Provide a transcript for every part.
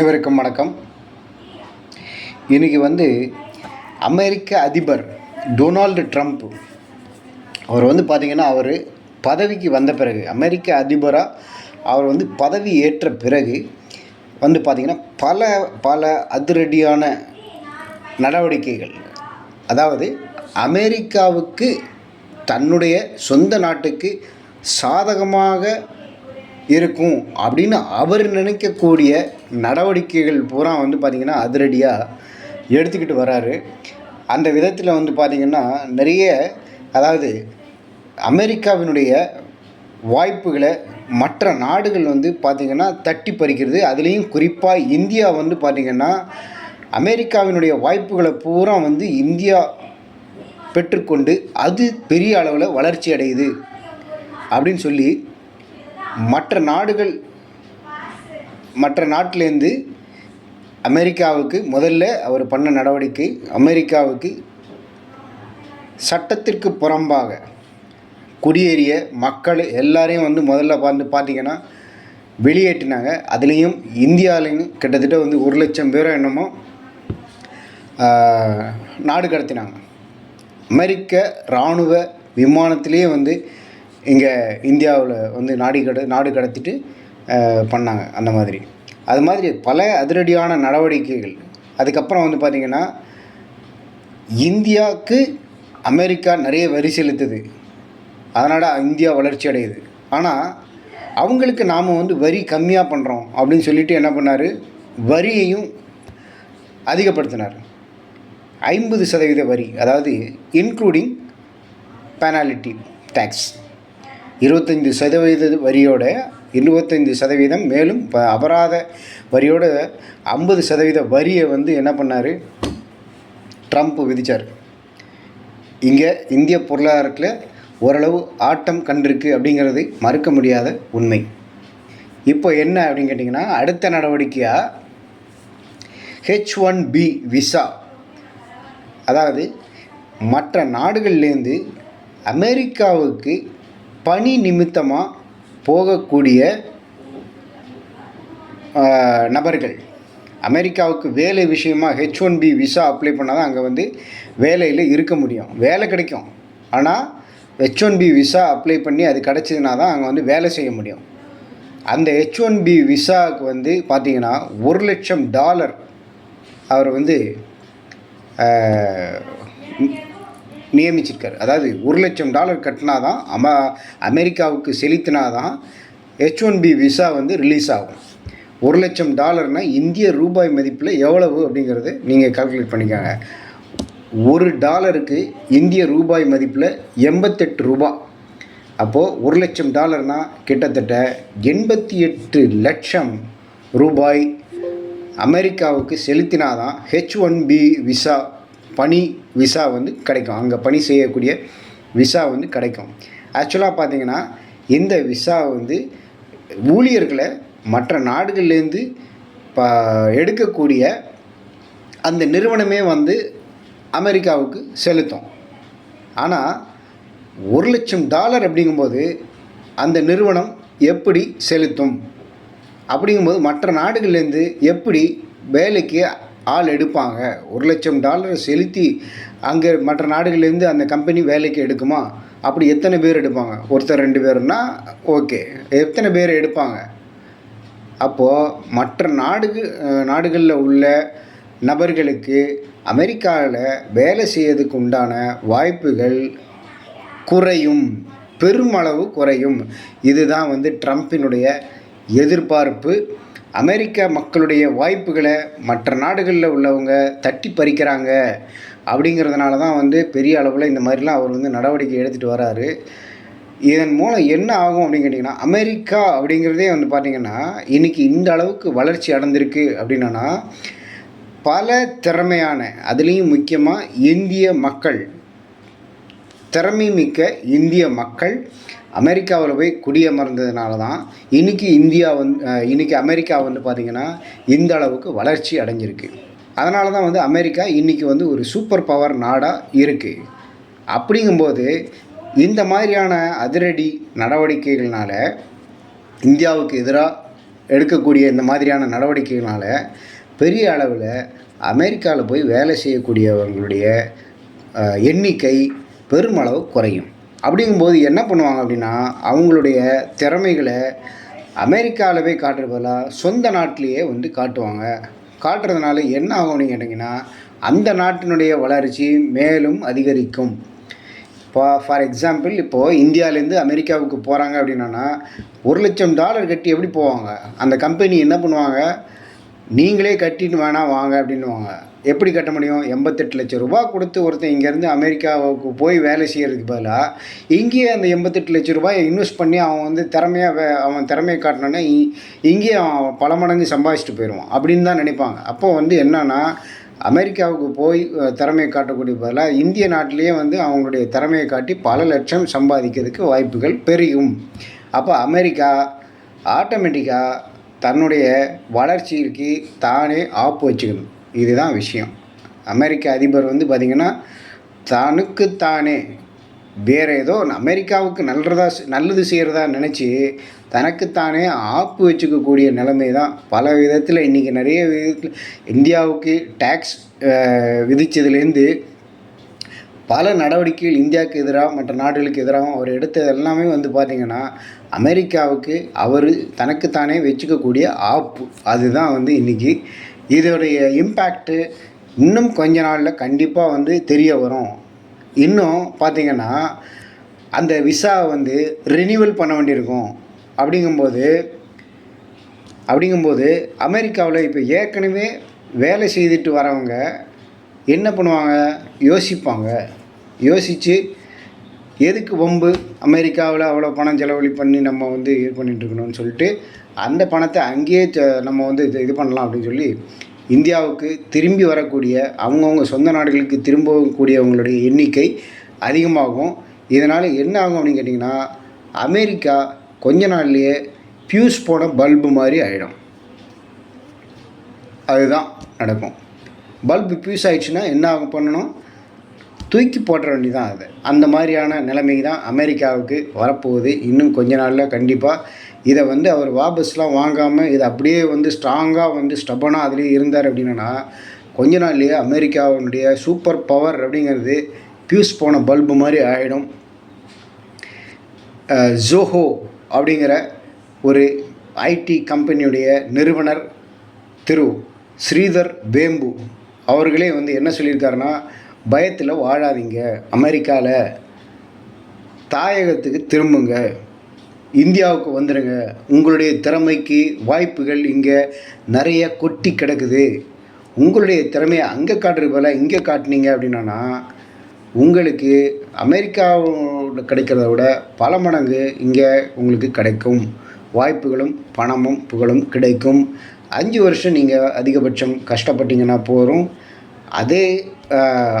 அனைவருக்கும் வணக்கம். இன்றைக்கி வந்து அமெரிக்க அதிபர் டொனால்டு ட்ரம்ப் அவர் வந்து பார்த்திங்கன்னா அவர் பதவிக்கு வந்த பிறகு அமெரிக்க அதிபராக அவர் வந்து பதவி ஏற்ற பிறகு வந்து பார்த்திங்கன்னா பல பல அதிரடியான நடவடிக்கைகள் அதாவது அமெரிக்காவுக்கு தன்னுடைய சொந்த நாட்டுக்கு சாதகமாக இருக்கும் அப்படின்னு அவர் நினைக்கக்கூடிய நடவடிக்கைகள் பூரா வந்து பார்த்திங்கன்னா அதிரடியாக எடுத்துக்கிட்டு வராரு. அந்த விதத்தில் வந்து பார்த்திங்கன்னா நிறைய அதாவது அமெரிக்காவினுடைய வாய்ப்புகளை மற்ற நாடுகள் வந்து பார்த்திங்கன்னா தட்டி பறிக்கிறது. அதுலேயும் குறிப்பாக இந்தியா வந்து பார்த்திங்கன்னா அமெரிக்காவினுடைய வாய்ப்புகளை பூரா வந்து இந்தியா பெற்றுக்கொண்டு அது பெரிய அளவில் வளர்ச்சி அடையுது. அப்படின்னு சொல்லி மற்ற நாடுகள் மற்ற நாட்டிலேருந்து அமெரிக்காவுக்கு முதல்ல அவர் பண்ண நடவடிக்கை அமெரிக்காவுக்கு சட்டத்திற்கு புறம்பாக குடியேறிய மக்கள் எல்லாரையும் வந்து முதல்ல வந்து பார்த்திங்கன்னா வெளியேற்றினாங்க. அதுலேயும் இந்தியாவிலையும் கிட்டத்தட்ட வந்து ஒரு லட்சம் பேரோ என்னமோ நாடு கடத்தினாங்க. அமெரிக்க இராணுவ விமானத்திலேயே வந்து இங்கே இந்தியாவில் வந்து நாடு கட நாடு கடத்திட்டு பண்ணாங்க அந்த மாதிரி. அது மாதிரி பல அதிரடியான நடவடிக்கைகள். அதுக்கப்புறம் வந்து பார்த்திங்கன்னா இந்தியாவுக்கு அமெரிக்கா நிறைய வரி செலுத்துது. அதனால் இந்தியா வளர்ச்சி அடையுது. ஆனால் அவங்களுக்கு நாம் வந்து வரி கம்மியாக பண்ணுறோம் அப்படின்னு சொல்லிட்டு என்ன பண்ணார்? வரியையும் அதிகப்படுத்தினார். ஐம்பது சதவீத வரி அதாவது இன்க்ளூடிங் பெனாலிட்டி டேக்ஸ் இருபத்தஞ்சி சதவீத வரியோட இருபத்தைந்து சதவீதம். மேலும் ப- அபராத வரியோட ஐம்பது சதவீத வரியை வந்து என்ன பண்ணார்? ட்ரம்ப் விதித்தார் இங்கே இந்திய பொருளாதாரத்தில் ஓரளவு ஆட்டம் கண்டிருக்கு அப்படிங்கிறது மறுக்க முடியாத உண்மை. இப்போ என்ன அப்படின்னு கேட்டிங்கன்னா அடுத்த நடவடிக்கையாக ஹெச் ஒன் பி விசா அதாவது மற்ற நாடுகள்லேருந்து அமெரிக்காவுக்கு பணி நிமித்தமாக போகக்கூடிய நபர்கள். அமெரிக்காவுக்கு வேலை விஷயமா H one B visa apply பண்ணால் தான் அங்கே வந்து வேலையில் இருக்க முடியும். வேலை கிடைக்கும். ஆனால் H one B visa apply பண்ணி அது கிடச்சதுனா தான் அங்கே வந்து வேலை செய்ய முடியும். அந்த ஹெச் ஒன் பி விசாவுக்கு வந்து பார்த்தீங்கன்னா ஒரு லட்சம் டாலர் அவர் வந்து நியமிச்சிருக்காரு. அதாவது ஒரு லட்சம் டாலர் கட்டினா தான் அம அமெரிக்காவுக்கு செலுத்தினா தான் ஹெச் ஒன் பி விசா வந்து ரிலீஸ் ஆகும். ஒரு லட்சம் டாலர்னால் இந்திய ரூபாய் மதிப்பில் எவ்வளவு அப்படிங்கிறது நீங்கள் கால்குலேட் பண்ணிக்கோங்க. ஒரு டாலருக்கு இந்திய ரூபாய் மதிப்பில் எண்பத்தெட்டு ரூபா. அப்போது ஒரு லட்சம் டாலர்னால் கிட்டத்தட்ட எண்பத்தி எட்டு லட்சம் ரூபாய் அமெரிக்காவுக்கு செலுத்தினாதான் ஹெச் ஒன் பி விசா பணி விசா வந்து கிடைக்கும். அங்கே பணி செய்யக்கூடிய விசா வந்து கிடைக்கும். ஆக்சுவலாக பார்த்தீங்கன்னா இந்த விசா வந்து ஊழியர்களை மற்ற நாடுகள்லேருந்து ப எடுக்கக்கூடிய அந்த நிறுவனமே வந்து அமெரிக்காவுக்கு செலுத்தும். ஆனால் ஒரு லட்சம் டாலர் அப்படிங்கும்போது அந்த நிறுவனம் எப்படி செலுத்தும்? அப்படிங்கும்போது மற்ற நாடுகள்லேருந்து எப்படி வேலைக்கு ஆள் எடுப்பாங்க. ஒரு லட்சம் டாலர் செலுத்தி அங்கே மற்ற நாடுகள்லேருந்து அந்த கம்பெனி வேலைக்கு எடுக்குமா? அப்படி எத்தனை பேர் எடுப்பாங்க? ஒருத்தர் ரெண்டு பேர்னா ஓகே. எத்தனை பேர் எடுப்பாங்க? அப்போது மற்ற நாடுகு நாடுகளில் உள்ள நபர்களுக்கு அமெரிக்காவில் வேலை செய்யறதுக்கு உண்டான வாய்ப்புகள் குறையும். பெருமளவு குறையும். இதுதான் வந்து ட்ரம்ப்பினுடைய எதிர்பார்ப்பு. அமெரிக்க மக்களுடைய வாய்ப்புகளை மற்ற நாடுகளில் உள்ளவங்க தட்டி பறிக்கிறாங்க அப்படிங்கிறதுனால தான் வந்து பெரிய அளவில் இந்த மாதிரிலாம் அவர் வந்து நடவடிக்கை எடுத்துகிட்டு வராரு. இதன் மூலம் என்ன ஆகும் அப்படின்னு கேட்டிங்கன்னா அமெரிக்கா அப்படிங்கிறதே வந்து பார்த்திங்கன்னா இன்றைக்கி இந்த அளவுக்கு வளர்ச்சி அடைந்திருக்கு அப்படின்னா பல திறமையான அதுலேயும் முக்கியமாக இந்திய மக்கள் திறமை மிக்க இந்திய மக்கள் அமெரிக்காவில் போய் குடியமர்ந்ததுனால தான் இன்றைக்கி இந்தியா வந்து இன்றைக்கி இன்னைக்கு அமெரிக்கா வந்து பார்த்திங்கன்னா இந்த அளவுக்கு வளர்ச்சி அடைஞ்சிருக்கு. அதனால தான் வந்து அமெரிக்கா இன்றைக்கி வந்து ஒரு சூப்பர் பவர் நாடாக இருக்குது அப்படிங்கும்போது இந்த மாதிரியான அதிரடி நடவடிக்கைகள்னால இந்தியாவுக்கு எதிராக எடுக்கக்கூடிய இந்த மாதிரியான நடவடிக்கைகளால் பெரிய அளவில் அமெரிக்காவில் போய் வேலை செய்யக்கூடியவங்களுடைய எண்ணிக்கை பெருமளவு குறையும். அப்படிங்கும்போது என்ன பண்ணுவாங்க அப்படின்னா அவங்களுடைய திறமைகளை அமெரிக்காவிலவே காட்டுற பதிலாக சொந்த நாட்டிலேயே வந்து காட்டுவாங்க. காட்டுறதுனால என்ன ஆகும்னு கேட்டிங்கன்னா அந்த நாட்டினுடைய வளர்ச்சி மேலும் அதிகரிக்கும். இப்போ ஃபார் எக்ஸாம்பிள் இப்போது இந்தியாவிலேருந்து அமெரிக்காவுக்கு போகிறாங்க அப்படின்னா ஒரு லட்சம் டாலர் கட்டி எப்படி போவாங்க? அந்த கம்பெனி என்ன பண்ணுவாங்க? நீங்களே கட்டிட்டு வேணாம் வாங்க அப்படின்னுவாங்க. எப்படி கட்ட முடியும்? எண்பத்தெட்டு லட்சம் ரூபாய் கொடுத்து ஒருத்தன் இங்கேருந்து அமெரிக்காவுக்கு போய் வேலை செய்கிறதுக்கு பதிலாக இங்கேயே அந்த எண்பத்தெட்டு லட்சம் ரூபாயை இன்வெஸ்ட் பண்ணி அவன் வந்து திறமையாக வே அவன் திறமையை காட்டினோன்னா இங்கேயே அவன் பல மடங்கு சம்பாதிச்சுட்டு போயிடுவான் அப்படின்னு தான் நினைப்பாங்க. அப்போ வந்து என்னன்னா அமெரிக்காவுக்கு போய் திறமையை காட்டக்கூடிய பதிலாக இந்திய நாட்டிலேயே வந்து அவங்களுடைய திறமையை காட்டி பல லட்சம் சம்பாதிக்கிறதுக்கு வாய்ப்புகள் பெருகும் அப்போ அமெரிக்கா ஆட்டோமேட்டிக்காக தன்னுடைய வளர்ச்சிக்கு தானே ஆப்பு வச்சுக்கணும். இதுதான் விஷயம். அமெரிக்க அதிபர் வந்து பார்த்திங்கன்னா தனக்குத்தானே வேறு ஏதோ அமெரிக்காவுக்கு நல்லதா நல்லது செய்கிறதா நினச்சி தனக்குத்தானே ஆப்பு வச்சுக்கக்கூடிய நிலைமை தான் பல விதத்தில் இன்றைக்கி நிறைய விதத்தில் இந்தியாவுக்கு டேக்ஸ் விதித்ததுலேருந்து பல நடவடிக்கைகள் இந்தியாவுக்கு எதிராக மற்ற நாடுகளுக்கு எதிராகவும் அவர் எடுத்தது எல்லாமே வந்து பார்த்திங்கன்னா அமெரிக்காவுக்கு அவர் தனக்குத்தானே வச்சுக்கக்கூடிய ஆப்பு. அதுதான் வந்து இன்றைக்கி இதோடைய இம்பேக்ட்டு இன்னும் கொஞ்ச நாளில் கண்டிப்பாக வந்து தெரிய வரும். இன்னும் பார்த்திங்கன்னா அந்த விசா வந்து ரினியூவல் பண்ண வேண்டியிருக்கும். அப்படிங்கும்போது அப்படிங்கும்போது அமெரிக்காவில் இப்போ ஏற்கனவே வேலை செய்துட்டு வரவங்க என்ன பண்ணுவாங்க? யோசிப்பாங்க. யோசித்து எதுக்கு வம்பு? அமெரிக்காவில் அவ்வளோ பணம் செலவழி பண்ணி நம்ம வந்து இது பண்ணிட்டுருக்கணும்னு சொல்லிட்டு அந்த பணத்தை அங்கேயே நம்ம வந்து இது இது பண்ணலாம் அப்படின்னு சொல்லி இந்தியாவுக்கு திரும்பி வரக்கூடிய அவங்கவுங்க சொந்த நாடுகளுக்கு திரும்பக்கூடியவங்களுடைய எண்ணிக்கை அதிகமாகும். இதனால் என்ன ஆகும் அப்படின்னு கேட்டிங்கன்னா அமெரிக்கா கொஞ்ச நாள்லேயே பியூஸ் போன பல்பு மாதிரி ஆகிடும் அதுதான் நடக்கும். பல்பு பியூஸ் ஆயிடுச்சுன்னா என்ன ஆகும் பண்ணணும்? தூக்கி போட்டுற வேண்டியதான் அது. அந்த மாதிரியான நிலைமை தான் அமெரிக்காவுக்கு வரப்போகுது. இன்னும் கொஞ்ச நாளில் கண்டிப்பாக இதை வந்து அவர் வாபஸ்லாம் வாங்காமல் இதை அப்படியே வந்து ஸ்ட்ராங்காக வந்து ஸ்டபனாக அதுலேயே இருந்தார் அப்படின்னா கொஞ்ச நாள்லேயே அமெரிக்காவினுடைய சூப்பர் பவர் அப்படிங்கிறது பியூஸ் போன பல்பு மாதிரி ஆகிடும் ஜோஹோ அப்படிங்கிற ஒரு ஐடி கம்பெனியுடைய நிறுவனர் திரு ஸ்ரீதர் வேம்பு அவர்களே வந்து என்ன சொல்லியிருக்காருன்னா பயத்தில் வாழாதீங்க. அமெரிக்காவில் தாயகத்துக்கு திரும்புங்க. இந்தியாவுக்கு வந்துடுங்க உங்களுடைய திறமைக்கு வாய்ப்புகள் இங்கே நிறைய கொட்டி கிடக்குது. உங்களுடைய திறமையை அங்கே காட்டுறது போல் இங்கே காட்டுனீங்க அப்படின்னா உங்களுக்கு அமெரிக்காவோட கிடைக்கிறத விட பல மடங்கு இங்கே உங்களுக்கு கிடைக்கும். வாய்ப்புகளும் பணமும் புகழும் கிடைக்கும். அஞ்சு வருஷம் நீங்கள் அதிகபட்சம் கஷ்டப்பட்டீங்கன்னா போகிறோம் அதே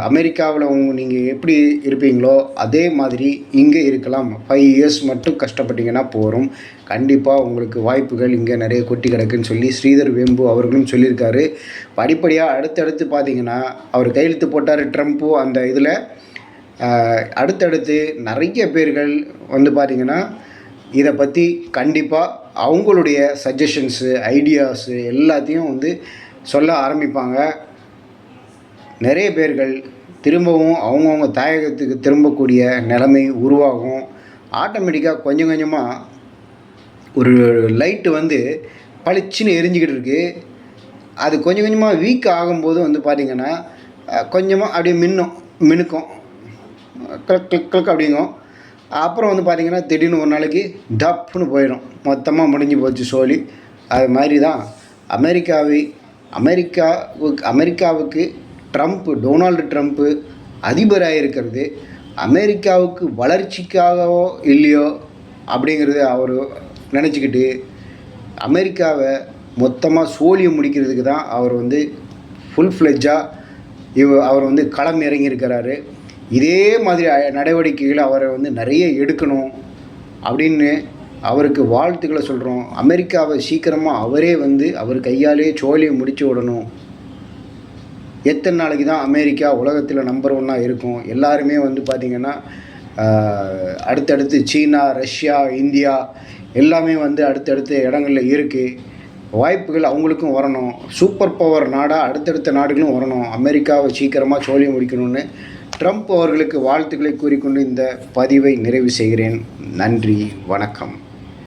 அமெரிக்காவில் உங்க நீங்கள் எப்படி இருப்பீங்களோ அதே மாதிரி இங்கே இருக்கலாம். ஃபைவ் இயர்ஸ் மட்டும் கஷ்டப்பட்டீங்கன்னா போகிறோம் கண்டிப்பாக உங்களுக்கு வாய்ப்புகள் இங்கே நிறைய கொட்டி கிடக்குன்னு சொல்லி ஸ்ரீதர் வேம்பு அவர்களும் சொல்லியிருக்காரு. படிப்படியாக அடுத்தடுத்து பார்த்தீங்கன்னா அவர் கையெழுத்து போட்டார் ட்ரம்ப்பு அந்த இதில். அடுத்தடுத்து நிறைய பேர்கள் வந்து பார்த்திங்கன்னா இதை பற்றி கண்டிப்பாக அவங்களுடைய சஜஷன்ஸு ஐடியாஸு எல்லாத்தையும் வந்து சொல்ல ஆரம்பிப்பாங்க. நிறைய பேர்கள் திரும்பவும் அவங்கவுங்க தாயகத்துக்கு திரும்பக்கூடிய நிலைமை உருவாகும். ஆட்டோமேட்டிக்காக கொஞ்சம் கொஞ்சமாக ஒரு லைட்டு வந்து பளிச்சுன்னு எரிஞ்சிக்கிட்டு இருக்குது அது கொஞ்சம் கொஞ்சமாக வீக் ஆகும்போது வந்து பார்த்திங்கன்னா கொஞ்சமாக அப்படியே மின்னும் மினுக்கும். கிளக் கிளக் கிளக் அப்படிங்கும். அப்புறம் வந்து பார்த்திங்கன்னா திடீர்னு ஒரு நாளைக்கு டப்புன்னு போயிடும். மொத்தமாக முடிஞ்சு போச்சு சோழி. அது மாதிரி தான் அமெரிக்காவை அமெரிக்காவுக்கு அமெரிக்காவுக்கு ட்ரம்ப்பு டொனால்டு ட்ரம்ப்பு அதிபராக இருக்கிறது. அமெரிக்காவுக்கு வளர்ச்சிக்காகவோ இல்லையோ அப்படிங்கிறது அவர் நினச்சிக்கிட்டு அமெரிக்காவை மொத்தமாக சோழியை முடிக்கிறதுக்கு தான் அவர் வந்து ஃபுல் ஃப்ளெஜ்ஜாக இவ அவர் வந்து களம் இறங்கியிருக்கிறாரு. இதே மாதிரி நடவடிக்கைகளை அவரை வந்து நிறைய எடுக்கணும் அப்படின்னு அவருக்கு வாழ்த்துக்களை சொல்கிறோம் அமெரிக்காவை சீக்கிரமாக அவரே வந்து அவர் கையாலே சோழியை முடிச்சு விடணும். எத்தனை நாளைக்கு தான் அமெரிக்கா உலகத்தில் நம்பர் ஒன்னாக இருக்கும்? எல்லாருமே வந்து பார்த்திங்கன்னா அடுத்தடுத்து சீனா ரஷ்யா இந்தியா எல்லாமே வந்து அடுத்தடுத்த இடங்களில் இருக்குது வாய்ப்புகள் அவங்களுக்கும் வரணும். சூப்பர் பவர் நாடாக அடுத்தடுத்த நாடுகளும் வரணும். அமெரிக்காவை சீக்கிரமாக சோழி முடிக்கணும்னு ட்ரம்ப் அவர்களுக்கு வாழ்த்துக்களை கூறிக்கொண்டு இந்த பதிவை நிறைவு செய்கிறேன். நன்றி வணக்கம்.